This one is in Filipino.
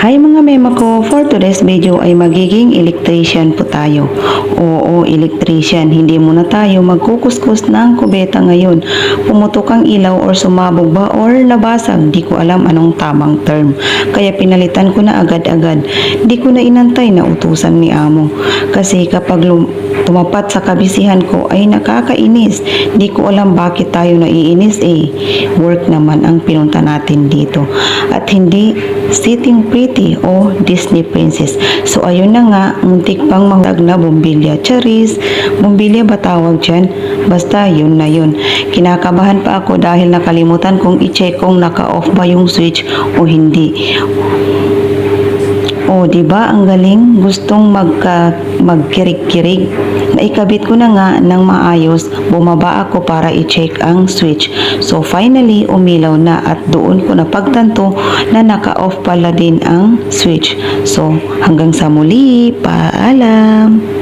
Hi mga mema ko, for today's video ay magiging electrician po tayo. Oo, electrician, hindi muna tayo magkukuskus ng kubeta ngayon. Pumutok ang ilaw or sumabog ba or nabasag, di ko alam anong tamang term. Kaya pinalitan ko na agad-agad. Di ko na inantay na utusan ni amo. Kasi kapag lum- tumapat sa kabisihan ko ay nakakainis. Di ko alam bakit tayo naiinis eh. Work naman ang pinunta natin dito. At hindi sitting pretty o Disney princess. So ayun na nga, muntik pang mahulag na bumbilya. Charis, bumbilya ba tawag dyan? Basta yun na yun. Kinakabahan pa ako dahil nakalimutan kong i-check kung naka-off ba yung switch o hindi. Oh, 'di ba? Ang galing. Gustong magka magkirig-kirig. Naikabit ko na nga ng maayos. Bumaba ako para i-check ang switch. So finally, umilaw na at doon ko napagtanto na naka-off pala din ang switch. So hanggang sa muli, paalam.